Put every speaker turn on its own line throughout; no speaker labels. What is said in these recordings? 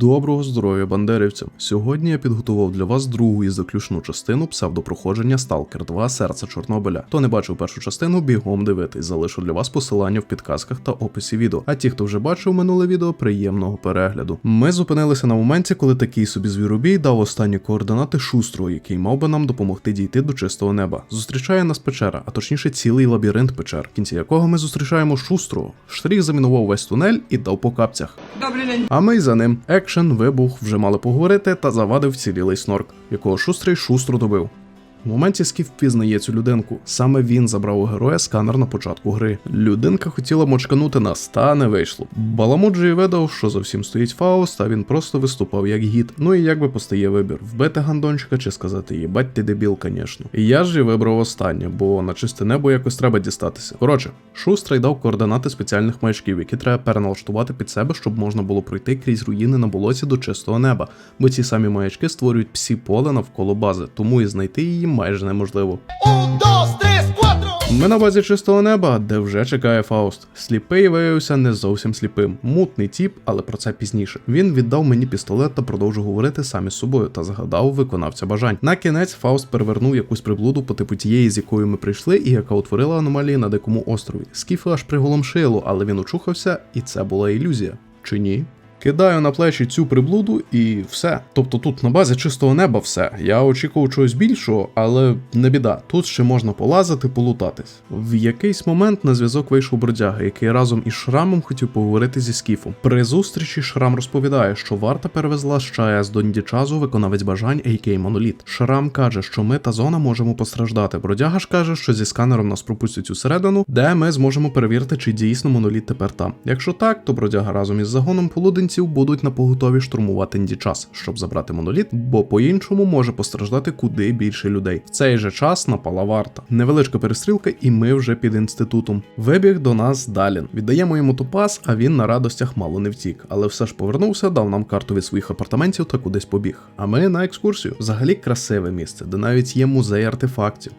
Доброго здоров'я, бандерівцям! Сьогодні я підготував для вас другу і заключну частину псевдопроходження Stalker 2 Серце Чорнобиля. Хто не бачив першу частину, бігом дивитись. Залишу для вас посилання в підказках та описі відео. А ті, хто вже бачив минуле відео, приємного перегляду. Ми зупинилися на моменті, коли такий собі звіробій дав останні координати шустрого, який мав би нам допомогти дійти до чистого неба. Зустрічає нас печера, а точніше цілий лабіринт печер, в кінці якого ми зустрічаємо шустрого. Штрих замінував весь тунель і дав по капцях.
Добрий день.
А ми за ним. Екшен, вибух, вже мали поговорити та завадив цілілий снорк, якого шустрий шустро добив. В моменті Скіф впізнає цю людинку. Саме він забрав у героя сканер на початку гри. Людинка хотіла мочканути нас, та не вийшло. Баламуджі видав, що зовсім стоїть Фауст, а він просто виступав як гід. Ну і як би постає вибір: вбити гандончика чи сказати їбать ти дебіл, звісно. Я ж і вибрав останнє, бо на чисте небо якось треба дістатися. Коротше, шустрий дав координати спеціальних маячків, які треба переналаштувати під себе, щоб можна було пройти крізь руїни на болоті до чистого неба, бо ці самі маячки створюють псі поле навколо бази, тому і знайти її майже неможливо.
Un, dos, tres.
Ми на базі чистого неба, де вже чекає Фауст. Сліпий виявився не зовсім сліпим. Мутний тіп, але про це пізніше. Він віддав мені пістолет та продовжив говорити сам із собою та згадав виконавця бажань. На кінець Фауст перевернув якусь приблуду по типу тієї, з якою ми прийшли, і яка утворила аномалії на дикому острові. Скіфа аж приголомшило, але він очухався, і це була ілюзія. Чи ні? Кидаю на плечі цю приблуду і все. Тобто тут на базі чистого неба все. Я очікував чогось більшого, але не біда. Тут ще можна полазити, полутатись. В якийсь момент на зв'язок вийшов бродяга, який разом із Шрамом хотів поговорити зі Скіфом. При зустрічі Шрам розповідає, що варта перевезла з ЧАЕС до Ndічазу виконавець бажань AK Моноліт. Шрам каже, що ми та зона можемо постраждати. Бродяга ж каже, що зі сканером нас пропустять усередину, де ми зможемо перевірити, чи дійсно моноліт тепер там. Якщо так, то бродяга разом із загоном полуденців будуть на поготові штурмувати Ndічаз, щоб забрати моноліт, бо по-іншому може постраждати куди більше людей. В цей же час напала варта. Невеличка перестрілка, і ми вже під інститутом. Вибіг до нас Далін. Віддаємо йому топаз, а він на радостях мало не втік, але все ж повернувся, дав нам карту від своїх апартаментів та кудись побіг. А ми на екскурсію. Взагалі красиве місце, де навіть є музей артефактів.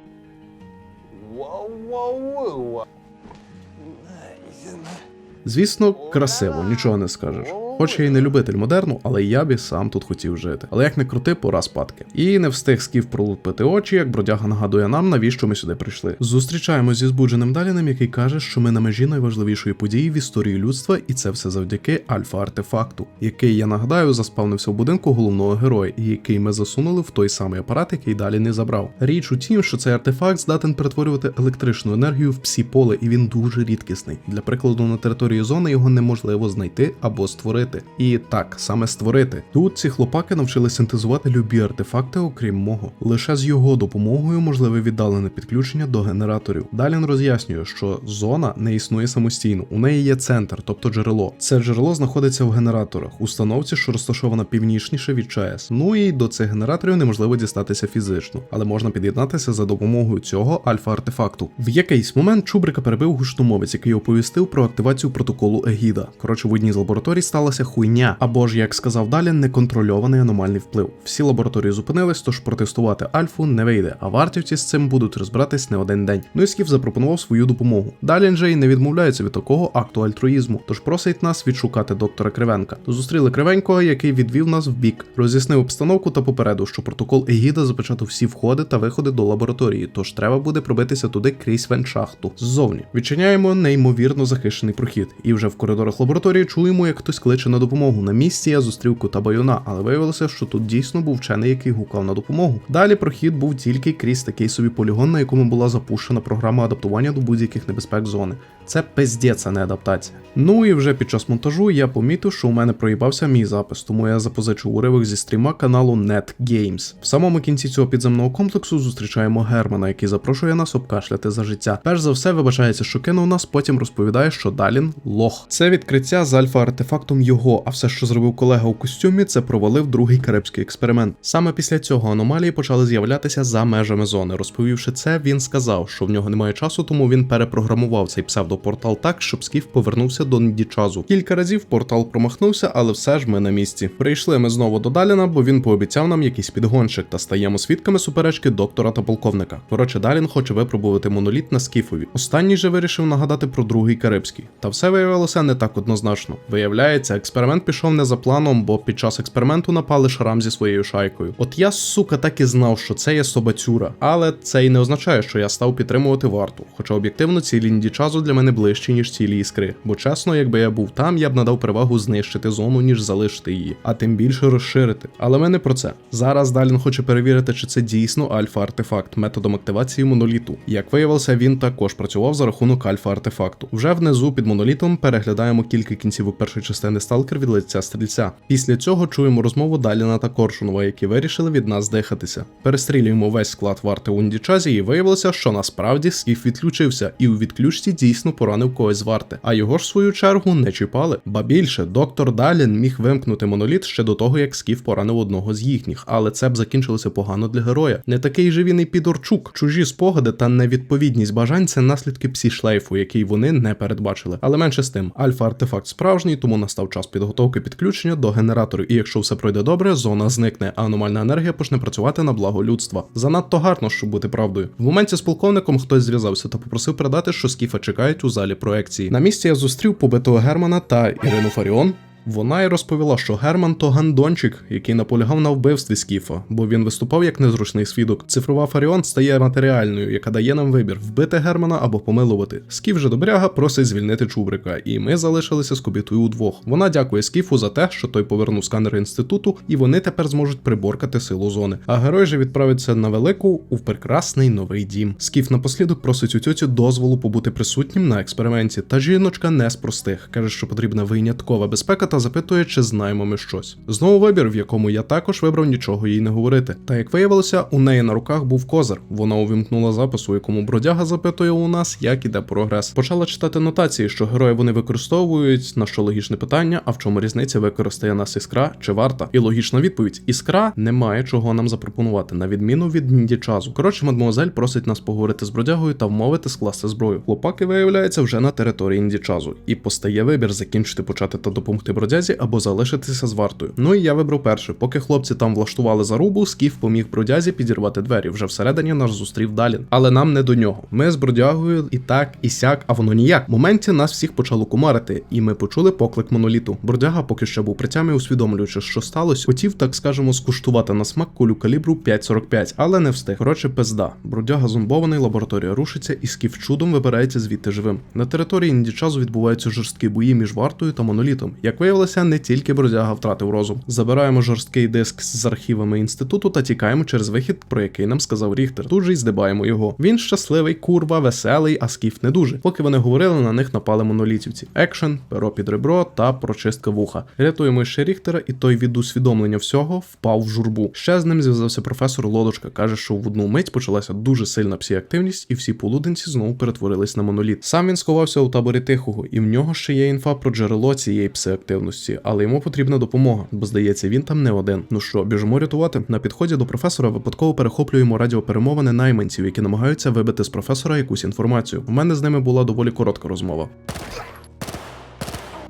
Звісно, красиво, нічого не скажеш. Хоч я й не любитель модерну, але я б і сам тут хотів жити. Але як не крути, пора спадки. І не встиг скіф пролупити очі, як бродяга нагадує нам, навіщо ми сюди прийшли. Зустрічаємось зі збудженим Даліним, який каже, що ми на межі найважливішої події в історії людства, і це все завдяки альфа-артефакту, який я нагадаю, заспавнився в будинку головного героя, і який ми засунули в той самий апарат, який далі не забрав. Річ у тім, що цей артефакт здатен перетворювати електричну енергію в псі поле, і він дуже рідкісний. Для прикладу, на території зони його неможливо знайти або створити. І так, саме створити. Тут ці хлопаки навчили синтезувати любі артефакти, окрім мого. Лише з його допомогою можливе віддалене підключення до генераторів. Далін роз'яснює, що зона не існує самостійно. У неї є центр, тобто джерело. Це джерело знаходиться в генераторах, установці, що розташована північніше від ЧАЕС. Ну і до цих генераторів неможливо дістатися фізично, але можна під'єднатися за допомогою цього альфа-артефакту. В якийсь момент Чубрика перебив гучномовець, який оповістив про активацію протоколу Егіда. Коротше, в одній з лабораторій сталася хуйня, або ж, як сказав далі, неконтрольований аномальний вплив. Всі лабораторії зупинились, тож протестувати альфу не вийде, а вартівці з цим будуть розбиратись не один день. Ну і запропонував свою допомогу. Далі й не відмовляється від такого акту альтруїзму, тож просить нас відшукати доктора Кривенка. Зустріли Кривенького, який відвів нас в бік, роз'яснив обстановку та попередив, що протокол Егіда запечатав всі входи та виходи до лабораторії, тож треба буде пробитися туди крізь веншахту. Ззовні відчиняємо неймовірно захищений прохід, і вже в коридорах лабораторії чуємо, як хтось кличе на допомогу. На місці я зустрів кота Баюна, але виявилося, що тут дійсно був вчений, який гукав на допомогу. Далі прохід був тільки крізь такий собі полігон, на якому була запущена програма адаптування до будь-яких небезпек зони. Це пиздець, а не адаптація. Ну і вже під час монтажу я помітив, що у мене проїбався мій запис, тому я запозичив уривок зі стріма каналу NetGames. В самому кінці цього підземного комплексу зустрічаємо Германа, який запрошує нас обкашляти за життя. Перш за все, вибачається, що кинув нас, потім розповідає, що Далін лох. Це відкриття з альфа-артефактом його, а все, що зробив колега у костюмі, це провалив другий карибський експеримент. Саме після цього аномалії почали з'являтися за межами зони. Розповівши це, він сказав, що в нього немає часу, тому він перепрограмував цей псевдопортал так, щоб Скіф повернувся до Ndічазу. Кілька разів портал промахнувся, але все ж ми на місці. Прийшли ми знову до Даліна, бо він пообіцяв нам якийсь підгонщик та стаємо свідками суперечки доктора та полковника. Коротше, Далін хоче випробувати моноліт на Скіфові. Останній же вирішив нагадати про другий карибський. Та все виявилося не так однозначно. Виявляється, експеримент пішов не за планом, бо під час експерименту напали шрам зі своєю шайкою. От я, сука, так і знав, що це є собацюра, але це й не означає, що я став підтримувати варту. Хоча об'єктивно цілі індічазу для мене ближчі, ніж цілі іскри. Бо чесно, якби я був там, я б надав перевагу знищити зону, ніж залишити її, а тим більше розширити. Але ми не про це. Зараз Далін хоче перевірити, чи це дійсно альфа-артефакт методом активації моноліту. Як виявилося, він також працював за рахунок альфа-артефакту. Вже внизу під монолітом переглядаємо кілька кінцівок першої частини Сталкер від лиця стрільця. Після цього чуємо розмову Даліна та Коршунова, які вирішили від нас дихатися. Перестрілюємо весь склад варти у Індічазі, і виявилося, що насправді скіф відключився, і у відключці дійсно поранив когось з варти. А його ж в свою чергу не чіпали. Ба більше, доктор Далін міг вимкнути моноліт ще до того, як скіф поранив одного з їхніх, але це б закінчилося погано для героя. Не такий же він і підорчук. Чужі спогади та невідповідність бажань це наслідки псі-шлейфу, який вони не передбачили. Але менше з тим, альфа-артефакт справжній, тому настав час підготовки підключення до генератору, І якщо все пройде добре, зона зникне, а аномальна енергія почне працювати на благо людства. Занадто гарно, щоб бути правдою. В моменті з полковником хтось зв'язався та попросив передати, що скіфа чекають у залі проекції. На місці я зустрів побитого Германа та Ірину Фаріон. Вона й розповіла, що Герман то гандончик, який наполягав на вбивстві Скіфа, бо він виступав як незручний свідок. Цифрова Фаріон стає матеріальною, яка дає нам вибір вбити Германа або помилувати. Скіф же добряга просить звільнити Чубрика, і ми залишилися з кобітою удвох. Вона дякує Скіфу за те, що той повернув сканер інституту, і вони тепер зможуть приборкати силу зони. А герой же відправиться на велику у прекрасний новий дім. Скіф напослідок просить у тьоті дозволу побути присутнім на експерименті. Та жіночка не з простих каже, що потрібна виняткова безпека та запитує, чи знаємо ми щось. Знову вибір, в якому я також вибрав нічого їй не говорити. Та як виявилося, у неї на руках був козир. Вона увімкнула запис, у якому бродяга запитує у нас, як іде прогрес. Почала читати нотації, що герої вони використовують, на що логічне питання, а в чому різниця використає нас іскра чи варта. І логічна відповідь: іскра не має чого нам запропонувати, на відміну від Ніндічазу. Коротше, мадмуазель просить нас поговорити з бродягою та вмовити скласти зброю. Хлопаки виявляється вже на території Індічазу, і постає вибір закінчити почати та допомогти бродязі або залишитися з вартою. Ну і я вибрав перше. Поки хлопці там влаштували зарубу, скіф поміг бродязі підірвати двері. Вже всередині нас зустрів Далін. Але нам не до нього. Ми з бродягою і так, і сяк, а воно ніяк. В моменті нас всіх почало кумарити, і ми почули поклик моноліту. Бродяга поки що був при усвідомлюючи, що сталося, хотів, так скажемо, скуштувати на смак кулю калібру 5.45, але не встиг. Коротше, пизда. Бродяга зомбований, лабораторія рушиться, і скіф чудом вибирається звідти живим. На території Індічазу відбуваються жорсткі бої між вартою та монолітом. Як виявилося, не тільки бродяга втратив розум. Забираємо жорсткий диск з архівами інституту та тікаємо через вихід, про який нам сказав Ріхтер. Тут же й здибаємо його. Він щасливий, курва, веселий, а скіф не дуже. Поки вони говорили, на них напали монолітівці. Екшен, перо під ребро та прочистка вуха. Рятуємо ще Ріхтера, і той від усвідомлення всього впав в журбу. Ще з ним зв'язався професор Лодочка. каже, що в одну мить почалася дуже сильна псіактивність, і всі полуденці знову перетворились на моноліт. Сам він сховався у таборі тихого, і в нього ще є інфа про джерело цієї псиактивності, але йому потрібна допомога, бо здається, він там не один. Ну що, біжимо рятувати? На підході до професора випадково перехоплюємо радіоперемовини найманців, які намагаються вибити з професора якусь інформацію. У мене з ними була доволі коротка розмова.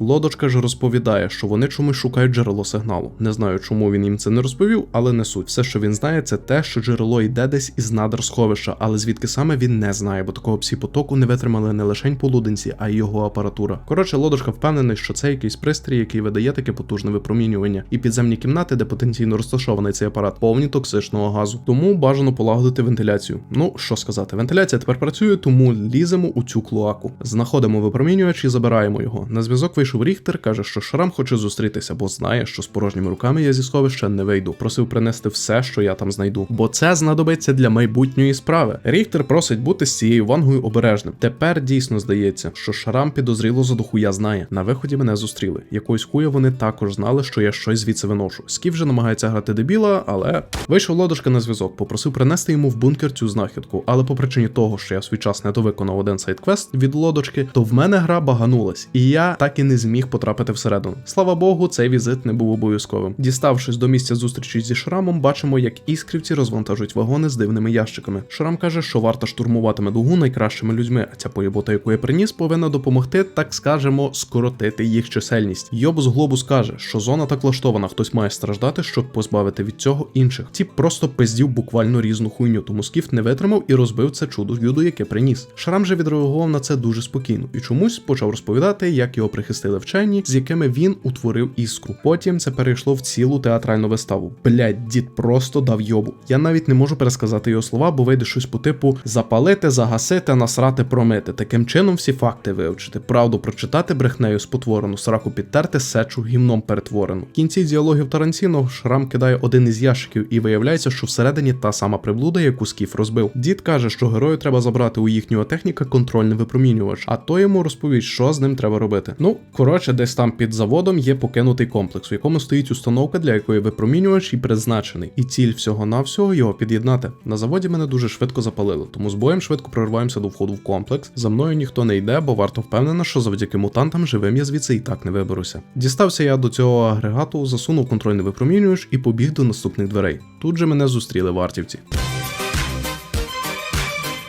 Лодочка ж розповідає, що вони чомусь шукають джерело сигналу. Не знаю, чому він їм це не розповів, але не суть. Все, що він знає, це те, що джерело йде десь із надр сховища, але звідки саме він не знає, бо такого псі-потоку не витримали не лише полуденці, а й його апаратура. Коротше, лодочка впевнений, що це якийсь пристрій, який видає таке потужне випромінювання, і підземні кімнати, де потенційно розташований цей апарат, повні токсичного газу. Тому бажано полагодити вентиляцію. Ну що сказати, вентиляція тепер працює, тому ліземо у цю клоаку. Знаходимо випромінювач і забираємо його. На зв'язок вийшов Ріхтер, каже, що Шрам хоче зустрітися, бо знає, що з порожніми руками я зі сховища не вийду. Просив принести все, що я там знайду, бо це знадобиться для майбутньої справи. Ріхтер просить бути з цією вангою обережним. Тепер дійсно здається, що Шрам підозріло за дохуя знає. На виході мене зустріли. Якоїсь хуя вони також знали, що я щось звідси виношу. Скіф вже намагається грати дебіла, але вийшов лодочка на зв'язок, попросив принести йому в бункер цю знахідку. Але по причині того, що я в свій час не довиконав один сайт-квест від лодочки, то в мене гра баганулась, і я так і не зміг потрапити всередину. Слава Богу, цей візит не був обов'язковим. Діставшись до місця зустрічі зі шрамом, бачимо, як іскрівці розвантажують вагони з дивними ящиками. Шрам каже, що варта штурмуватиме дугу найкращими людьми, а ця поєбота, яку я приніс, повинна допомогти, так скажемо, скоротити їх чисельність. Йобус Глобус каже, що зона так влаштована, хтось має страждати, щоб позбавити від цього інших. Ті просто пиздів буквально різну хуйню, тому скіф не витримав і розбив це чудо юду, яке приніс. Шрам же відреагував на це дуже спокійно і чомусь почав розповідати, як його прихистили сили вчені, з якими він утворив іскру. Потім це перейшло в цілу театральну виставу. Блять, дід просто дав йобу. Я навіть не можу пересказати його слова, бо вийде щось по типу запалити, загасити, насрати, промити. Таким чином всі факти вивчити, правду прочитати брехнею спотворену, сраку підтерти, сечу гімном перетворену. В кінці діалогів Тарантіно шрам кидає один із ящиків, і виявляється, що всередині та сама приблуда, яку скіф розбив. Дід каже, що герою треба забрати у їхнього техніка контрольний випромінювач, а то йому розповість, що з ним треба робити. Ну коротше, десь там під заводом є покинутий комплекс, в якому стоїть установка, для якої випромінювач і призначений. І ціль всього навсього його під'єднати. На заводі мене дуже швидко запалили, тому з боєм швидко прориваємося до входу в комплекс. За мною ніхто не йде, бо варто впевнена, що завдяки мутантам живим я звідси і так не виберуся. Дістався я до цього агрегату, засунув контрольний випромінювач і побіг до наступних дверей. Тут же мене зустріли вартівці.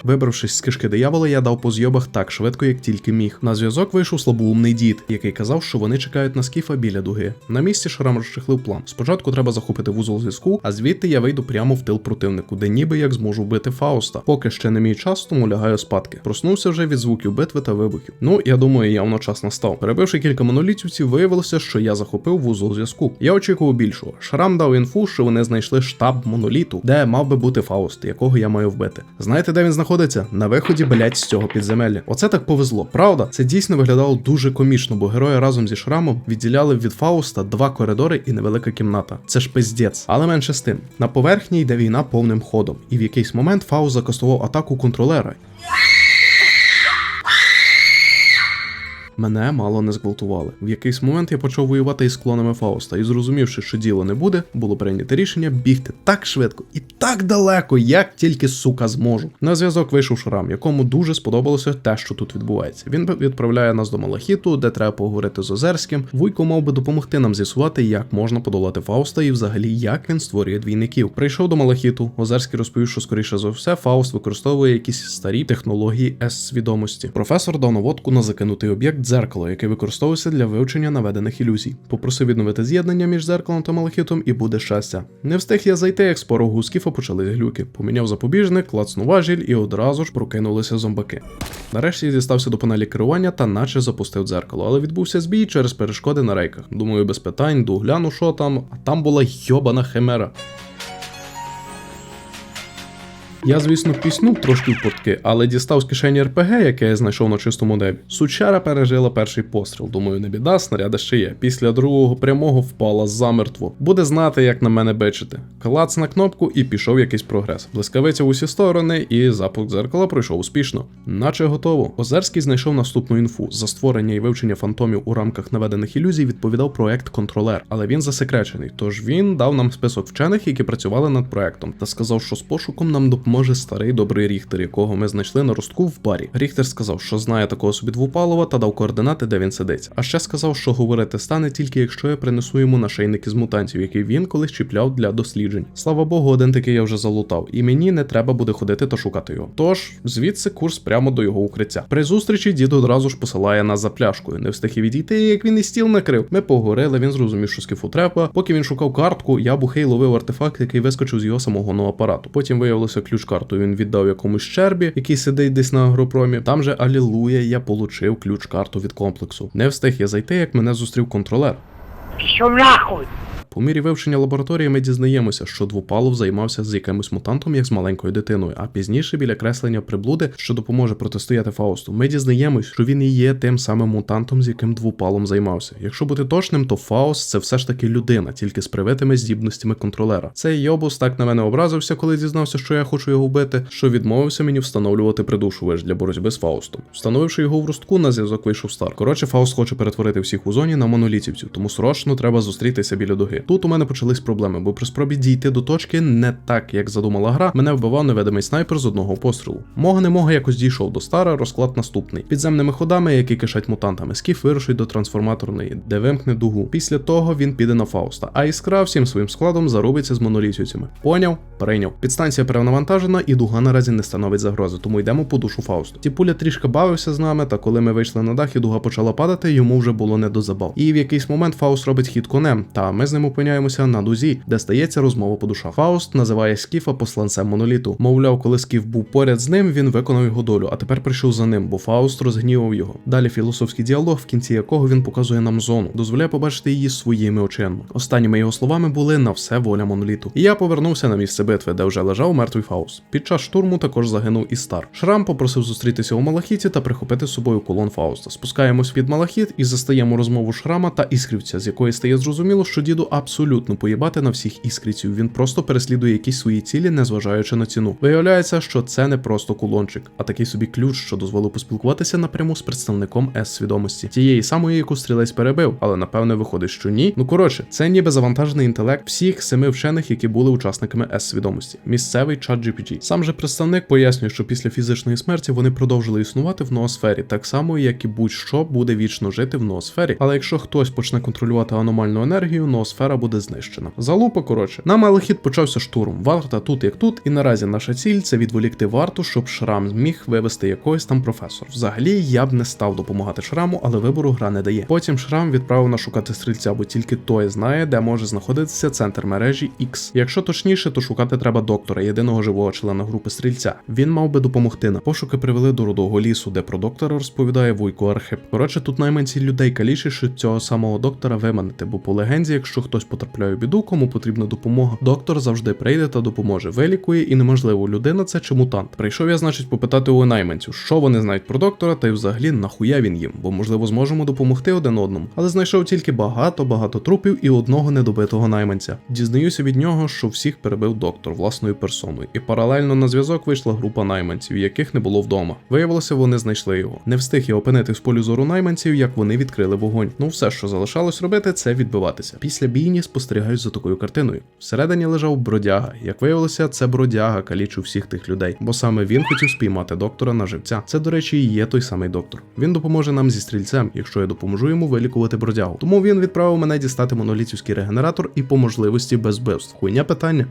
Вибравшись з кишки диявола, я дав по зйобах так швидко, як тільки міг. На зв'язок вийшов слабоумний дід, який казав, що вони чекають на скіфа біля дуги. На місці Шрам розчехлив план. Спочатку треба захопити вузол зв'язку, а звідти я вийду прямо в тил противнику, де ніби як зможу вбити Фауста. Поки ще не мій час, тому лягаю спадки. Проснувся вже від звуків битви та вибухів. Ну, я думаю, явно час настав. Перебивши кілька монолітівців, виявилося, що я захопив вузол зв'язку. Я очікував більшого. Шрам дав інфу, що вони знайшли штаб моноліту, де мав би бути Фауст, якого я маю вбити. Знаєте, де він знаходиться? На виході, блять, з цього підземелля. Оце так повезло. Правда, це дійсно виглядало дуже комічно, бо герої разом зі шрамом відділяли від Фауста два коридори і невелика кімната. Це ж пиздець. Але менше з тим. На поверхні йде війна повним ходом, і в якийсь момент Фауст закастував атаку контролера. Мене мало не зґвалтували. В якийсь момент я почав воювати із клонами Фауста, і зрозумівши, що діло не буде, було прийнято рішення бігти так швидко і так далеко, як тільки сука зможу. На зв'язок вийшов шрам, якому дуже сподобалося те, що тут відбувається. Він відправляє нас до Малахіту, де треба поговорити з Озерським. Вуйко мав би допомогти нам з'ясувати, як можна подолати Фауста і взагалі як він створює двійників. Прийшов до Малахіту. Озерський розповів, що скоріше за все Фауст використовує якісь старі технології С-свідомості. Професор дав наводку на закинутий об'єкт дзеркало, яке використовується для вивчення наведених ілюзій. Попросив відновити з'єднання між дзеркалом та малахітом, і буде щастя. Не встиг я зайти, як з порогу скіфа почали глюки. Поміняв запобіжник, клацнув важіль і одразу ж прокинулися зомбаки. Нарешті дістався до панелі керування та наче запустив дзеркало, але відбувся збій через перешкоди на рейках. Думаю, без питань, йду що там, а там була йобана химера. Я, звісно, піснув трошки в портки, але дістав з кишені РПГ, яке я знайшов на чистому небі. Сучара пережила перший постріл. Думаю, не біда, снаряди ще є. Після другого прямого впала замертво. Буде знати, як на мене бечити. Клац на кнопку і пішов якийсь прогрес. Блискавиця в усі сторони, і запуск дзеркала пройшов успішно. Наче готово. Озерський знайшов наступну інфу. За створення і вивчення фантомів у рамках наведених ілюзій відповідав проект Контролер, але він засекречений. Тож він дав нам список вчених, які працювали над проектом, та сказав, що з пошуком нам допоможе старий добрий Ріхтер, якого ми знайшли на ростку в барі. Ріхтер сказав, що знає такого собі двупалова та дав координати, де він сидить. А ще сказав, що говорити стане тільки якщо я принесу йому нашийник із мутантів, який він колись чіпляв для досліджень. Слава Богу, один такий я вже залутав, і мені не треба буде ходити та шукати його. Тож звідси курс прямо до його укриття. При зустрічі дід одразу ж посилає нас за пляшкою. Не встиг і відійти, як він і стіл накрив. Ми поговорили, він зрозумів, що скіфу треба. Поки він шукав картку, я бухей ловив артефакт, який вискочив з його самогонного апарату. Потім виявилося ключ карту. Він віддав якомусь чербі, який сидить десь на агропромі. Там же алілуя, я получив ключ карту від комплексу. Не встиг я зайти, як мене зустрів контролер.
Пішов нахуй!
По мірі вивчення лабораторії ми дізнаємося, що двопалов займався з якимось мутантом, як з маленькою дитиною, а пізніше біля креслення приблуди, що допоможе протистояти Фаусту, ми дізнаємось, що він і є тим самим мутантом, з яким двопалом займався. Якщо бути точним, то Фауст це все ж таки людина, тільки з привитими здібностями контролера. Цей Йобус так на мене образився, коли дізнався, що я хочу його вбити, що відмовився мені встановлювати придушувач для боротьби з Фаустом. Встановивши його в ростку, на зв'язок вийшов Стар. Коротше, Фауст хоче перетворити всіх у зоні на монолітівців, тому срочно треба зустрітися біля дуги. Тут у мене почались проблеми, бо при спробі дійти до точки не так, як задумала гра, мене вбивав невидимий снайпер з одного пострілу. Мога не мога якось дійшов до стара, розклад наступний. Підземними ходами, які кишать мутантами, скіф вирушить до трансформаторної, де вимкне дугу. Після того він піде на Фауста, а іскра всім своїм складом зарубиться з монолітівцями. Поняв? перейняв. Підстанція перенавантажена, і дуга наразі не становить загрози, тому йдемо по душу Фаусту. Тіпуля трішки бавився з нами, та коли ми вийшли на дах і дуга почала падати, йому вже було не до забав. І в якийсь момент Фауст робить хід конем, та ми з ним опиняємося на дузі, де стається розмова по душах. Фауст називає Скіфа посланцем моноліту. Мовляв, коли Скіф був поряд з ним, він виконав його долю, а тепер прийшов за ним, бо Фауст розгнівав його. Далі філософський діалог, в кінці якого він показує нам зону, дозволяє побачити її своїми очима. Останніми його словами були на все воля моноліту. І я повернувся на місце битви, де вже лежав мертвий Фауст. Під час штурму також загинув і Стар. Шрам попросив зустрітися у Малахіті та прихопити з собою колон Фауста. Спускаємось під Малахіт і застаємо розмову Шрама та іскрівця, з якої стає зрозуміло, що діду абсолютно поїбати на всіх іскрівців. Він просто переслідує якісь свої цілі, незважаючи на ціну. Виявляється, що це не просто кулончик, а такий собі ключ, що дозволив поспілкуватися напряму з представником С-свідомості, тієї самої, яку стрілець перебив, але напевне виходить, що ні. Ну коротше, це ніби завантажений інтелект всіх семи вчених, які були учасниками С-свідомості. Місцевий чат GPT. Сам же представник пояснює, що після фізичної смерті вони продовжили існувати в ноосфері, так само як і будь-що буде вічно жити в ноосфері. Але якщо хтось почне контролювати аномальну енергію, ноосфера буде знищена. Залупа, коротше, на малахіт почався штурм. Варта тут як тут, і наразі наша ціль це відволікти варту, щоб шрам зміг вивести якогось там професор. Взагалі я б не став допомагати шраму, але вибору гра не дає. Потім шрам відправив нас шукати стрільця, бо тільки той знає, де може знаходитися центр мережі X. Якщо точніше, то шукати треба доктора, єдиного живого члена групи стрільця. Він мав би допомогти нам. Пошуки привели до рудого лісу, де про доктора розповідає Вуйко Архип. Коротше, тут найманці людей каліші, що цього самого доктора виманити, бо по легенді, якщо хтось потрапляє у біду, кому потрібна допомога, доктор завжди прийде та допоможе. Вилікує і неможливо, людина це чи мутант. Прийшов я, значить, попитати у найманців, що вони знають про доктора, та й взагалі нахуя він їм, бо можливо зможемо допомогти один одному. Але знайшов тільки багато багато трупів і одного недобитого найманця. Дізнаюся від нього, що всіх перебив доктор власною персоною, і паралельно на зв'язок вийшла група найманців, яких не було вдома. Виявилося, вони знайшли його. Не встиг я опинити в полі зору найманців, як вони відкрили вогонь. Ну все, що залишалось робити, це відбиватися. Після бійні спостерігаю за такою картиною. Всередині лежав бродяга. Як виявилося, це бродяга калічив всіх тих людей, бо саме він хотів спіймати доктора на живця. Це, до речі, і є той самий доктор. Він допоможе нам зі стрільцем, якщо я допоможу йому вилікувати бродягу. Тому він відправив мене дістати монолітівський регенератор і по можливості без вбивств. Хуйня питання.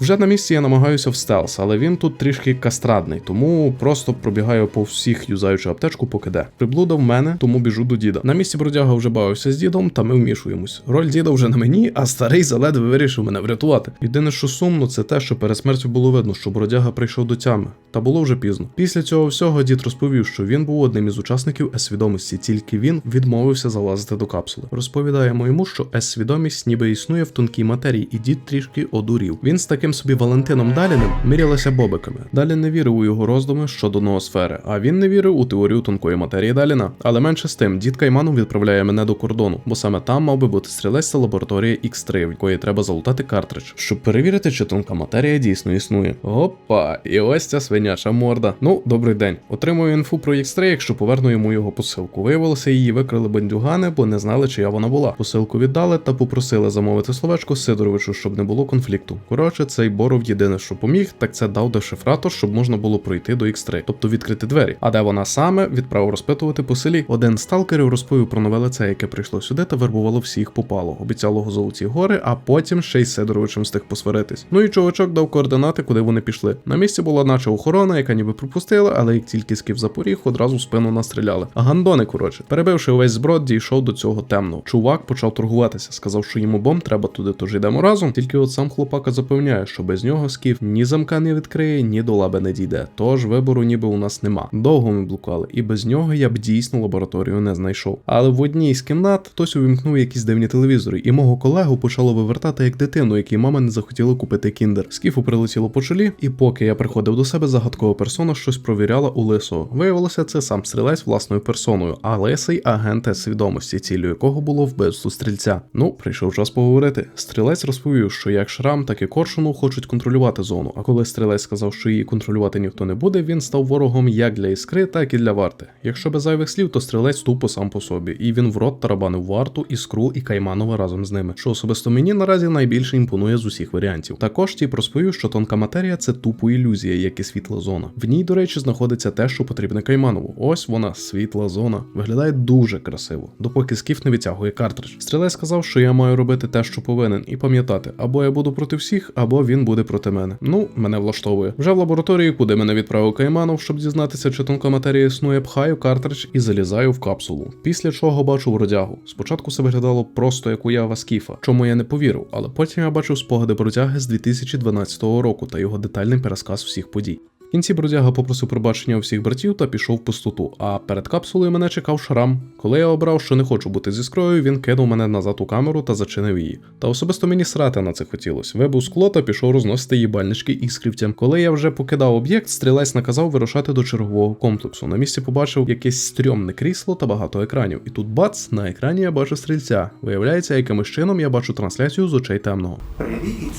Вже на місці я намагаюся в стелс, але він тут трішки кастрадний, тому просто пробігаю по всіх, юзаючи аптечку, поки де. Приблуда в мене, тому біжу до діда. На місці бродяга вже бавився з дідом, та ми вмішуємось. Роль діда вже на мені, а старий заледве вирішив мене врятувати. Єдине, що сумно, це те, що перед смертю було видно, що бродяга прийшов до тями. Та було вже пізно. Після цього всього дід розповів, що він був одним із учасників С-свідомості, тільки він відмовився залазити до капсули. Розповідаємо йому, що С-свідомість ніби існує в тонкій матерії, і дід трішки одурів. Він з таким собі Валентином Даліним мірялися бобиками. Далін не вірив у його роздуми щодо ноосфери, а він не вірив у теорію тонкої матерії Даліна. Але менше з тим, дід Кайманов відправляє мене до кордону, бо саме там мав би бути стрілець та лабораторія X3, в якої треба залутати картридж, щоб перевірити, чи тонка матерія дійсно існує. Опа, і ось ця свиняча морда. Ну, добрий день. Отримую інфу про X3, якщо поверну йому його посилку. Виявилося, її викрили бандюгани, бо не знали, чия вона була. Посилку віддали та попросили замовити словечко Сидоровичу, щоб не було конфлікту. Коротше, цей Боров єдине, що поміг, так це дав дешифратор, щоб можна було пройти до X3, тобто відкрити двері. А де вона саме відправив розпитувати по селі. Один з сталкерів розповів про нове лице, яке прийшло сюди та вербувало всіх попало. Обіцяло го золоті гори, а потім ще й Сидоровичем встиг посваритись. Ну і чувачок дав координати, куди вони пішли. На місці була наче охорона, яка ніби пропустила, але як тільки скіф запоріг, одразу в спину настріляли. А гандони, коротше, перебивши увесь зброд, дійшов до цього темного. Чувак почав торгуватися, сказав, що йому бомб треба туди, тож йдемо разом. Тільки от сам хлопака запевняє, що без нього скіф ні замка не відкриє, ні до лаби не дійде. Тож вибору ніби у нас нема. Довго ми блукали, і без нього я б дійсно лабораторію не знайшов. Але в одній з кімнат хтось увімкнув якісь дивні телевізори, і мого колегу почало вивертати як дитину, якій мама не захотіла купити кіндер. Скіфу прилетіло по чолі, і поки я приходив до себе, загадкова персона щось провіряла у лисого. Виявилося, це сам стрілець власною персоною, а лисий агент свідомості, цілю якого було вбивство стрільця. Ну, прийшов час поговорити. Стрілець розповів, що як шрам, так і коршуну хочуть контролювати зону. А коли стрілець сказав, що її контролювати ніхто не буде, він став ворогом як для іскри, так і для варти. Якщо без зайвих слів, то стрілець тупо сам по собі, і він в рот тарабанив варту, іскру і Кайманова разом з ними. Що особисто мені наразі найбільше імпонує з усіх варіантів. Також ті розповів, що тонка матерія це тупо ілюзія, як і світла зона. В ній, до речі, знаходиться те, що потрібне Кайманову. Ось вона, світла зона. Виглядає дуже красиво, допоки скіф не відтягує картридж. Стрілець сказав, що я маю робити те, що повинен, і пам'ятати, або я буду проти всіх, або він буде проти мене. Ну, мене влаштовує. Вже в лабораторії, куди мене відправив Кайманов, щоб дізнатися, чи тонка матерія існує, пхаю картридж і залізаю в капсулу. Після чого бачу бродягу. Спочатку це виглядало просто як уява скіфа, чому я не повірив, але потім я бачив спогади бродяги з 2012 року та його детальний пересказ всіх подій. В кінці бродяга попросив пробачення у всіх братів та пішов в пустоту. А перед капсулою мене чекав шрам. Коли я обрав, що не хочу бути зі скрою, він кинув мене назад у камеру та зачинив її. Та особисто мені срати на це хотілося. Вибув скло та пішов розносити їбальнички іскрівцям. Коли я вже покидав об'єкт, стрілець наказав вирушати до чергового комплексу. На місці побачив якесь стрьомне крісло та багато екранів. І тут бац, на екрані я бачу стрільця. Виявляється, якимось чином я бачу трансляцію з очей темного.
Привіт,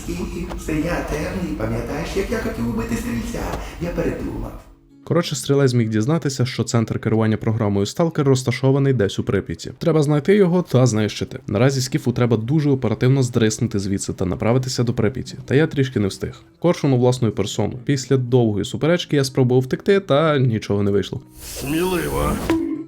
це я темний, пам'ятаєш, як я хотів убити стрільця? Я передумав.
Коротше, стрілець зміг дізнатися, що центр керування програмою Stalker розташований десь у Прип'яті. Треба знайти його та знищити. Наразі скіфу треба дуже оперативно здриснути звідси та направитися до Прип'яті. Та я трішки не встиг. Коршуну власною персону. Після довгої суперечки я спробував втекти, та нічого не вийшло.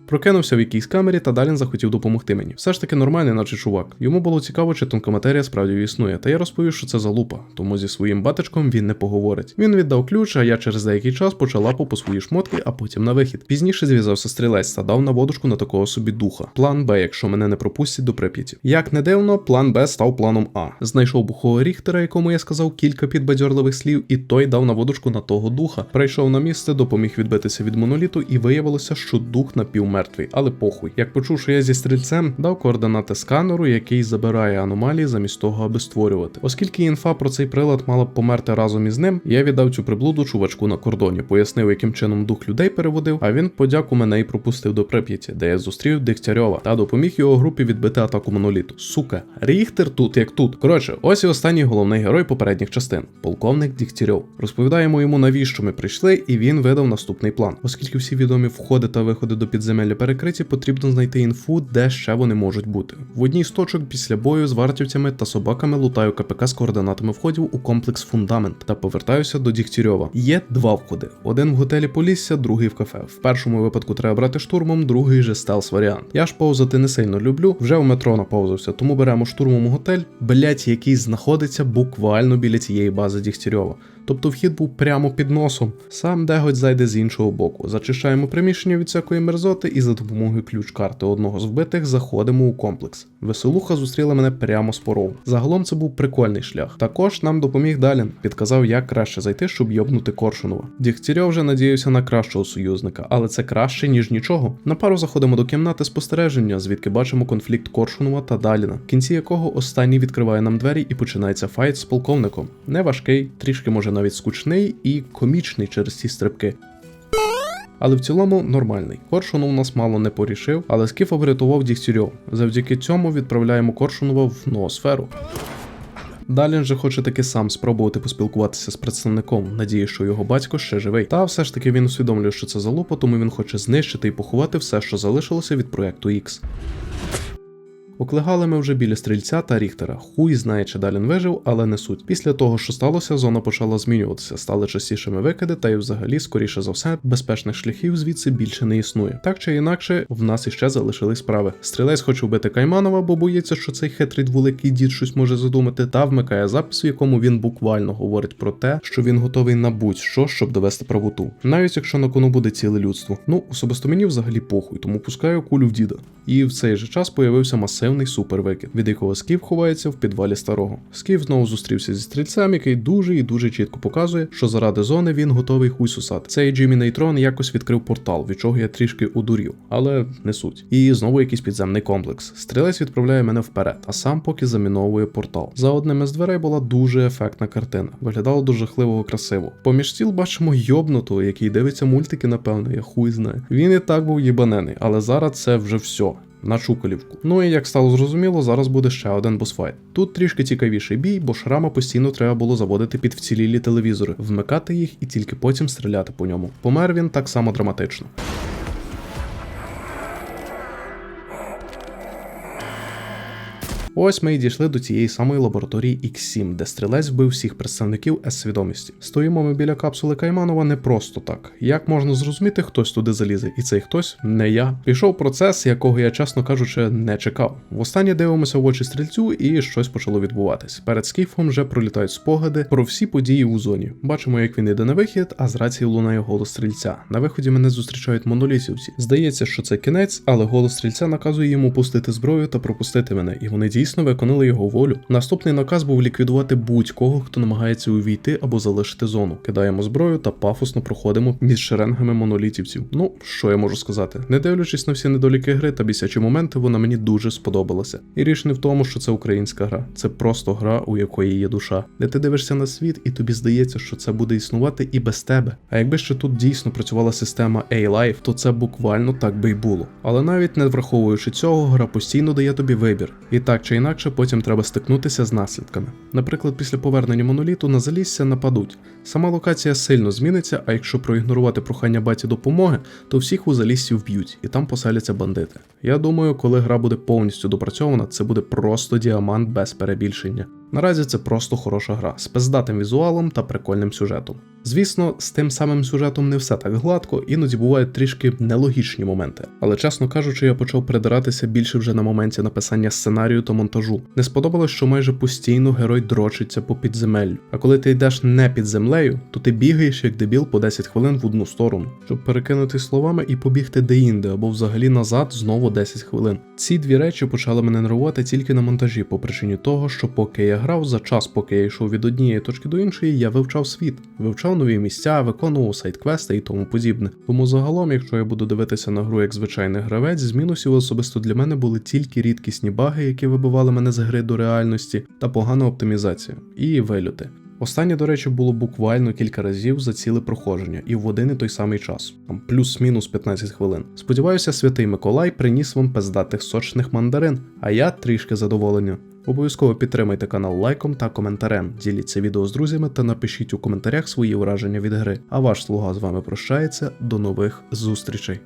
Прокинувся в якійсь камері та Далін захотів допомогти мені. Все ж таки нормальний, наче чувак. Йому було цікаво, чи тонка матерія справді існує, та я розповів, що це залупа, тому зі своїм батечком він не поговорить. Він віддав ключ, а я через деякий час почав лапу по свої шмотки, а потім на вихід. Пізніше зв'язався стрілець та дав наводочку на такого собі духа. План Б, якщо мене не пропустять до Прип'яті. Як не дивно, план Б став планом А. Знайшов бухого Ріхтера, якому я сказав кілька підбадьорливих слів, і той дав наводочку на того духа. Прийшов на місце, допоміг відбитися від моноліту, і виявилося, що дух напівмертвий, але похуй. Як почув, що я зі стрільцем, дав координати сканеру, який забирає аномалії замість того, аби створювати. Оскільки інфа про цей прилад мала б померти разом із ним, я віддав цю приблуду чувачку на кордоні, пояснив, яким чином дух людей переводив, а він подяку мене і пропустив до Прип'яті, де я зустрів Дегтярьова та допоміг його групі відбити атаку моноліту. Сука, Ріхтер тут як тут. Коротше, ось і останній головний герой попередніх частин, полковник Дігтярьов. Розповідаємо йому, навіщо ми прийшли, і він видав наступний план. Оскільки всі відомі входи та виходи до підземелля перекриті, потрібно знайти інфу, де ще вони можуть бути. В одній з точок після бою з вартівцями та собаками лутаю КПК з координатами входів у комплекс Фундамент та повертаюся до Дігтярьова. Є два входи: один в готелі Полісся, другий в кафе. В першому випадку треба брати штурмом, другий же стелс варіант. Я ж повзати не сильно люблю, вже в метро наповзався, тому беремо штурмом готель, блять, який знаходиться буквально біля цієї бази Дігтярьова. Тобто вхід був прямо під носом. Сам Деготь зайде з іншого боку. Зачищаємо приміщення від всякої мерзоти і за допомогою ключ-карти одного з вбитих заходимо у комплекс. Веселуха зустріла мене прямо з порогу. Загалом це був прикольний шлях. Також нам допоміг Далін, підказав, як краще зайти, щоб йобнути Коршунова. Дігтярьов вже надіявся на кращого союзника, але це краще, ніж нічого. На пару заходимо до кімнати спостереження, звідки бачимо конфлікт Коршунова та Даліна, в кінці якого останній відкриває нам двері і починається файт з полковником. Не важкий, трішки може навіть скучний і комічний через ці стрибки. Але в цілому нормальний. Коршунов нас мало не порішив, але скіф врятував Дігтярьов. Завдяки цьому відправляємо Коршунова в ноосферу. Далін же хоче таки сам спробувати поспілкуватися з представником, надіє, що його батько ще живий. Та все ж таки він усвідомлює, що це залупа, тому він хоче знищити і поховати все, що залишилося від проекту X. Оклигали ми вже біля стрільця та Ріхтера. Хуй знає, чи Далін вижив, але не суть. Після того, що сталося, зона почала змінюватися, стали частішими викиди, та й взагалі, скоріше за все, безпечних шляхів звідси більше не існує. Так чи інакше, в нас іще залишились справи. Стрілець хоче вбити Кайманова, бо боїться, що цей хитрий дволикий дід щось може задумати, та вмикає запис, в якому він буквально говорить про те, що він готовий на будь-що, щоб довести правоту. Навіть якщо на кону буде ціле людство. Ну, особисто мені взагалі похуй, тому пускаю кулю в діда. І в цей же час появився масивний супервикид, від якого Скіф ховається в підвалі старого. Скіф знову зустрівся зі стрільцем, який дуже і дуже чітко показує, що заради зони він готовий хуй сусати. Цей Джиммі Нейтрон якось відкрив портал, від чого я трішки удурів, але не суть. І знову якийсь підземний комплекс. Стрілець відправляє мене вперед, а сам поки заміновує портал. За одним із дверей була дуже ефектна картина. Виглядало дуже жахливо красиво. Поміж стіл бачимо йобнутого, який дивиться мультики, напевно, я хуй знаю. Він і так був їбанений, але зараз це вже все. На Чуколівку. Ну і як стало зрозуміло, зараз буде ще один босфайт. Тут трішки цікавіший бій, бо шрама постійно треба було заводити під вцілілі телевізори, вмикати їх і тільки потім стріляти по ньому. Помер він так само драматично. Ось ми і дійшли до цієї самої лабораторії X7, де стрілець вбив всіх представників С-свідомості. Стоїмо ми біля капсули Кайманова не просто так. Як можна зрозуміти, хтось туди залізе, і цей хтось не я. Пішов процес, якого я, чесно кажучи, не чекав. Востаннє дивимося в очі стрільцю, і щось почало відбуватись. Перед скіфом вже пролітають спогади про всі події у зоні. Бачимо, як він йде на вихід, а з рації лунає голос стрільця. На виході мене зустрічають монолітівці. Здається, що це кінець, але голос стрільця наказує йому пустити зброю та пропустити мене, і вони дійсно виконали його волю. Наступний наказ був ліквідувати будь-кого, хто намагається увійти або залишити зону. Кидаємо зброю та пафосно проходимо між шеренгами монолітівців. Ну, що я можу сказати? Не дивлячись на всі недоліки гри та бісячі моменти, вона мені дуже сподобалася. І річ не в тому, що це українська гра, це просто гра, у якої є душа, де ти дивишся на світ, і тобі здається, що це буде існувати і без тебе. А якби ще тут дійсно працювала система A-Life, то це буквально так би й було. Але навіть не враховуючи цього, гра постійно дає тобі вибір. І так чи інакше, потім треба стикнутися з наслідками. Наприклад, після повернення моноліту на залісся нападуть. Сама локація сильно зміниться, а якщо проігнорувати прохання баті допомоги, то всіх у заліссі вб'ють, і там поселяться бандити. Я думаю, коли гра буде повністю допрацьована, це буде просто діамант без перебільшення. Наразі це просто хороша гра з пиздатим візуалом та прикольним сюжетом. Звісно, з тим самим сюжетом не все так гладко, іноді бувають трішки нелогічні моменти. Але чесно кажучи, я почав придиратися більше вже на моменті написання сценарію та монтажу. Не сподобалось, що майже постійно герой дрочиться по підземеллю. А коли ти йдеш не під землею, то ти бігаєш як дебіл по 10 хвилин в одну сторону, щоб перекинути словами і побігти деінде або взагалі назад знову 10 хвилин. Ці дві речі почали мене нервувати тільки на монтажі, по причині того, що поки я грав, за час, поки я йшов від однієї точки до іншої, я вивчав світ, вивчав нові місця, виконував сайт-квести і тому подібне. Тому загалом, якщо я буду дивитися на гру як звичайний гравець, з мінусів особисто для мене були тільки рідкісні баги, які вибивали мене з гри до реальності, та погана оптимізація і вильоти. Останнє, до речі, було буквально кілька разів за ціле проходження і в один і той самий час, там плюс-мінус 15 хвилин. Сподіваюся, святий Миколай приніс вам пиздатих сочних мандарин, а я трішки задоволення. Обов'язково підтримайте канал лайком та коментарем, діліться відео з друзями та напишіть у коментарях свої враження від гри. А ваш слуга з вами прощається. До нових зустрічей.